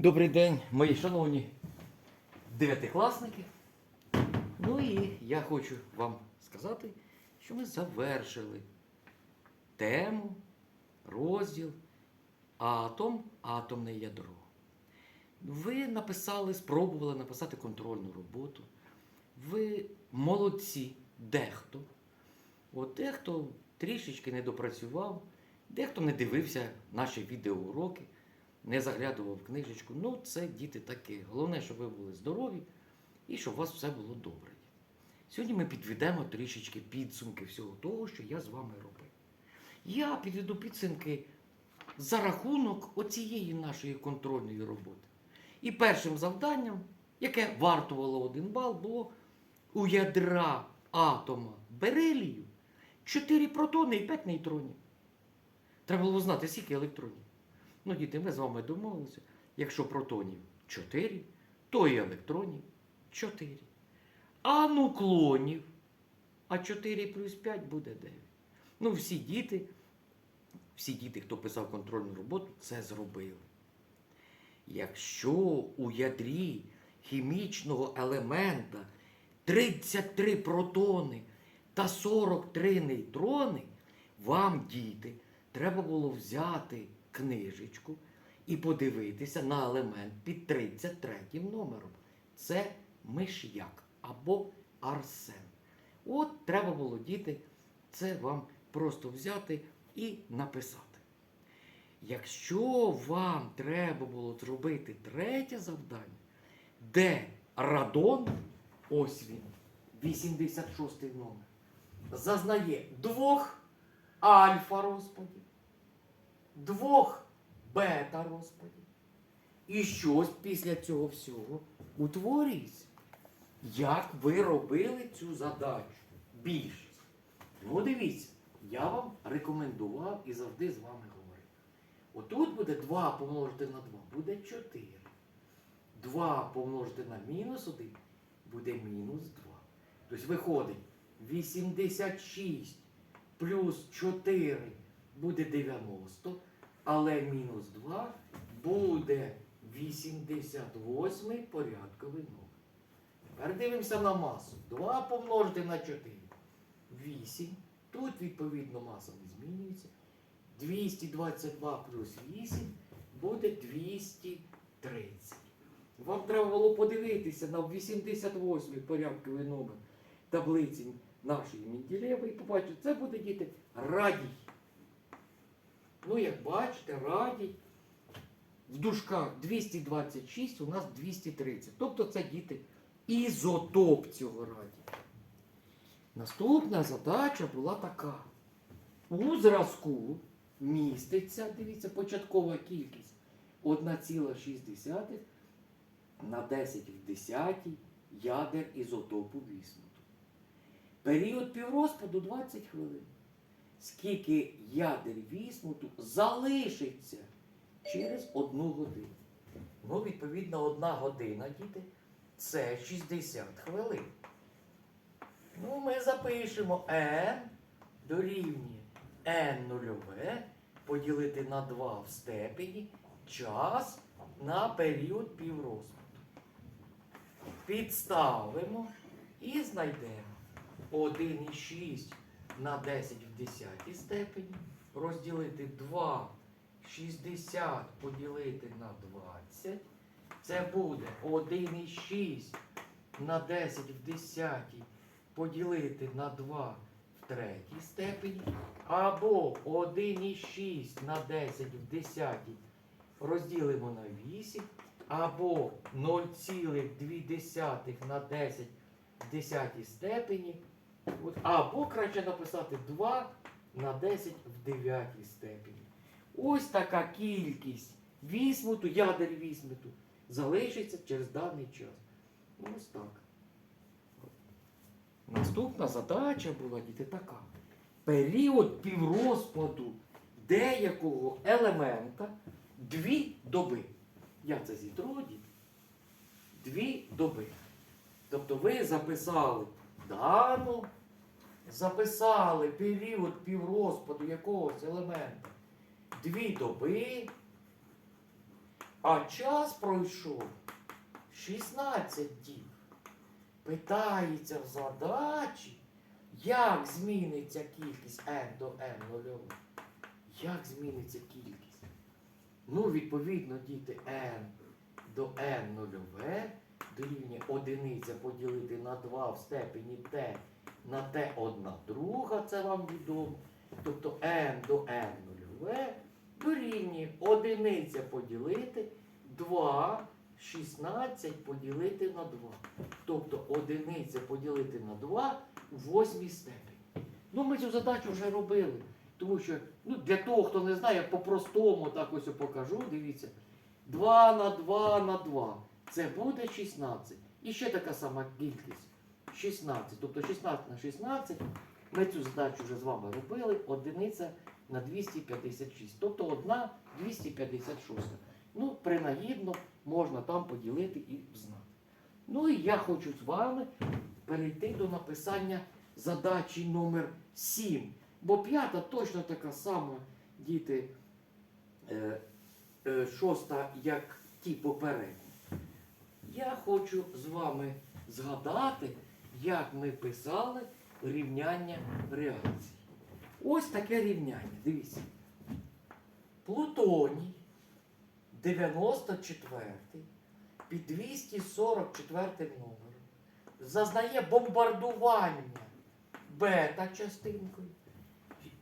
Добрий день, мої шановні дев'ятикласники. Ну і я хочу вам сказати, що ми завершили тему, розділ Атом, атомне ядро. Ви написали, спробували написати контрольну роботу. Ви молодці, дехто. От дехто трішечки не допрацював, дехто не дивився наші відеоуроки, не заглядував в книжечку. Ну, це діти таке. Головне, щоб ви були здорові і щоб у вас все було добре. Сьогодні ми підведемо трішечки підсумки всього того, що я з вами робив. Я підведу підсумки за рахунок оцієї нашої контрольної роботи. І першим завданням, яке вартувало один бал, було у ядра атома берелію 4 протони і 5 нейтронів. Треба було знати, скільки електронів. Ну, діти, ми з вами домовилися. Якщо протонів 4, то і електронів 4. А нуклонів, а 4 плюс 5 буде 9. Ну, всі діти, всі діти, хто писав контрольну роботу, це зробили. Якщо у ядрі хімічного елемента 33 протони та 43 нейтрони, вам, діти, треба було взяти книжечку і подивитися на елемент під 33 номером. Це миш'як або арсен. От треба було, діти, це вам просто взяти і написати. Якщо вам треба було зробити третє завдання, де радон, ось він, 86 номер, зазнає двох альфа розпадів, двох бета розпадів. І щось після цього всього утворюється. Як ви робили цю задачу? Більшість. Ну, дивіться, я вам рекомендував і завжди з вами говорив. Отут буде 2 помножити на 2, буде 4. 2 помножити на мінус 1 буде мінус 2. Тобто виходить 86 плюс 4 буде 90, але мінус 2 буде 88 порядковий номер. Тепер дивимося на масу. 2 помножити на 4. 8. Тут, відповідно, маса не змінюється. 222 плюс 8 буде 230. Вам треба було подивитися на 88 порядковий номер таблиці нашої Менделєва і побачити, це буде діти радій. Ну, як бачите, радій. В дужках 226, у нас 230. Тобто це діти ізотоп цього радія. Наступна задача була така. У зразку міститься, дивіться, початкова кількість 1,6 на 10 в 10 ядер ізотопу вісмуту. Період піврозпаду 20 хвилин. Скільки ядер вісмуту залишиться через одну годину. Ну, відповідно, одна година, діти, це 60 хвилин. Ну, ми запишемо n дорівнює n нульове поділити на 2 в степені час на період піврозпаду. Підставимо і знайдемо 1,6 на 10 в 10 степені розділити 2 60 поділити на 20. Це буде 1,6 на 10 в 10 поділити на 2 в третій степені. Або 1,6 на 10 в 10 розділимо на 8. Або 0,2 на 10 в 10 степені. Або краще написати 2 на 10 в 9 степені. Ось така кількість вісмуту, ядер вісмуту залишиться через даний час. Ось так. Наступна задача була діти така. Період піврозпаду деякого елемента дві доби. Я це зітру. Дві доби. Тобто ви записали дану, записали період піврозпаду якогось елемента дві доби. А час пройшов 16 діб. Питається в задачі, як зміниться кількість n до n нульових. Як зміниться кількість? Ну, відповідно, діти n до n нульове дорівнює одиниця поділити на 2 в степені t на t одна друга, це вам відомо. Тобто n до n нульове дорівнює одиниця поділити 2, 16 поділити на 2. Тобто одиниця поділити на 2 у восьмій степені. Ну, ми цю задачу вже робили. Тому що ну, для того, хто не знає, я по-простому так ось покажу, дивіться. 2 на 2 на 2. Це буде 16. І ще така сама кількість. 16. Тобто 16 на 16. Ми цю задачу вже з вами робили. Одиниця на 256. Тобто одна 256. Ну, принагідно можна там поділити і знати. Ну і я хочу з вами перейти до написання задачі номер 7. Бо п'ята точно така сама, діти, е, е, шоста, як ті попередні. Я хочу з вами згадати, як ми писали рівняння реакцій. Ось таке рівняння. Дивіться. Плутоній 94 під 244 номером зазнає бомбардування бета-частинкою,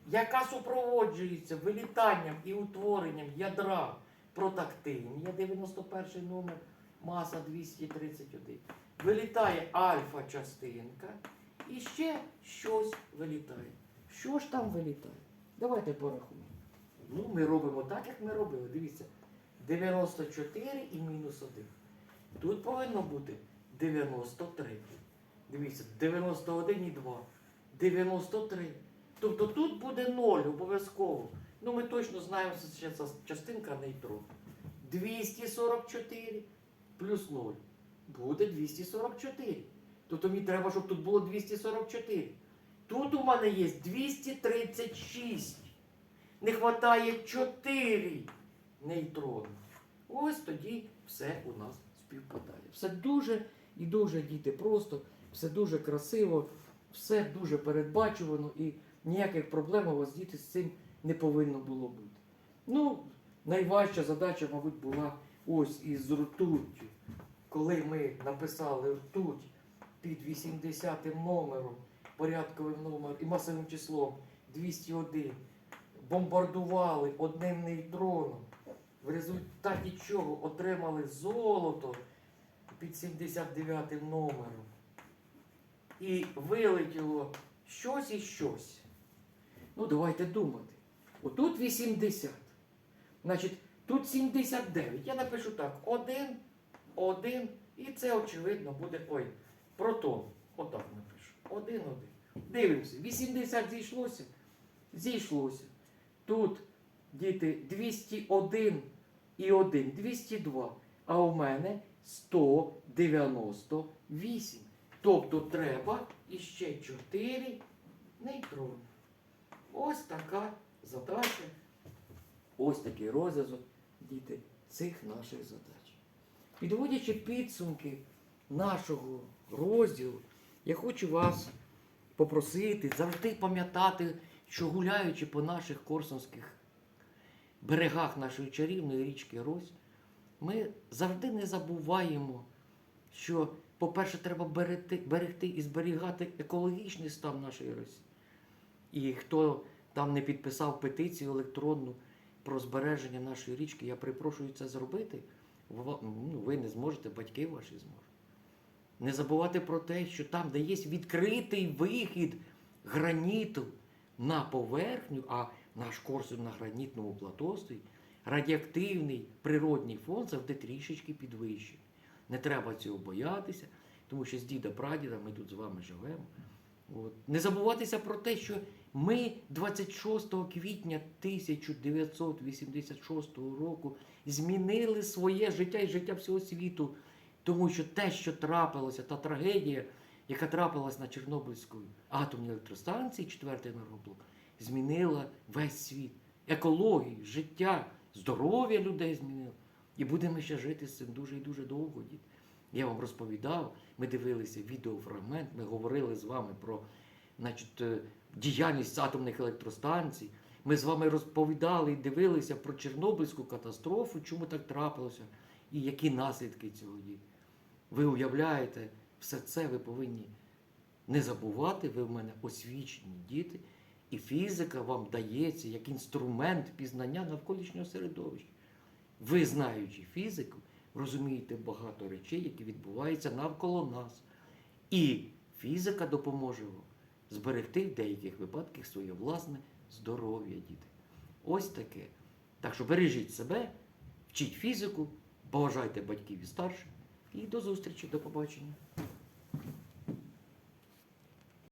яка супроводжується вилітанням і утворенням ядра протактинія, 91 номер, маса 231. Вилітає альфа-частинка і ще щось вилітає. Що ж там вилітає? Давайте порахуємо. Ну, ми робимо так, як ми робили. Дивіться, 94 і мінус 1. Тут повинно бути 93. Дивіться, 91 і 2. 93. Тобто тут буде 0 обов'язково. Ну ми точно знаємо, що це частинка нейтрон. 244 плюс 0. Буде 244. Тобто мені треба, щоб тут було 244. Тут у мене є 236. Не вистачає 4 нейтрони. Ось тоді все у нас співпадає. Все дуже і дуже діти просто, все дуже красиво, все дуже передбачувано і ніяких проблем у вас діти з цим не повинно було бути. Ну, найважча задача, мабуть, була ось із ртуттю. Коли ми написали ртуть під 80 номером, порядковим номером і масовим числом 201, бомбардували одним нейтроном, в результаті чого отримали золото під 79 номером. І вилетіло щось і щось. Ну, давайте думати. Отут 80. Значить, тут 79. Я напишу так: 1, 1, і це, очевидно, буде. Ой, протон. Отак напишу. 1, 1. Дивимося. 80 зійшлося. Зійшлося. Тут, діти, 201 і 1, 202. А у мене 198. Тобто треба іще 4 нейтрони. Ось така задача, ось такий розв'язок, діти, цих наших задач. Підводячи підсумки нашого розділу, я хочу вас попросити завжди пам'ятати, що гуляючи по наших корсунських берегах нашої чарівної річки Рось, ми завжди не забуваємо, що, по-перше, треба берегти, берегти і зберігати екологічний стан нашої Росії. І хто там не підписав петицію електронну про збереження нашої річки, я припрошую це зробити. Ну, ви не зможете, батьки ваші зможуть. Не забувати про те, що там, де є відкритий вихід граніту на поверхню, а наш Корсун на гранітному платостві, радіоактивний природний фон завжди трішечки підвищений. Не треба цього боятися, тому що з діда прадіда ми тут з вами живемо. От. Не забуватися про те, що ми 26 квітня 1986 року змінили своє життя і життя всього світу, тому що те, що трапилося, та трагедія, яка трапилась на Чорнобильській атомній електростанції, четвертий енергоблок, змінила весь світ. Екологію, життя, здоров'я людей змінила. І будемо ще жити з цим дуже і дуже довго. Я вам розповідав, ми дивилися відеофрагмент, ми говорили з вами про значить, е, діяльність атомних електростанцій. Ми з вами розповідали і дивилися про Чорнобильську катастрофу, чому так трапилося, і які наслідки цього дії. Ви уявляєте, все це ви повинні не забувати, ви в мене освічені діти, і фізика вам дається як інструмент пізнання навколишнього середовища. Ви, знаючи фізику, розумієте багато речей, які відбуваються навколо нас. І фізика допоможе вам зберегти в деяких випадках своє власне здоров'я, діти. Ось таке. Так що бережіть себе, вчіть фізику, поважайте батьків і старших. І до зустрічі, до побачення.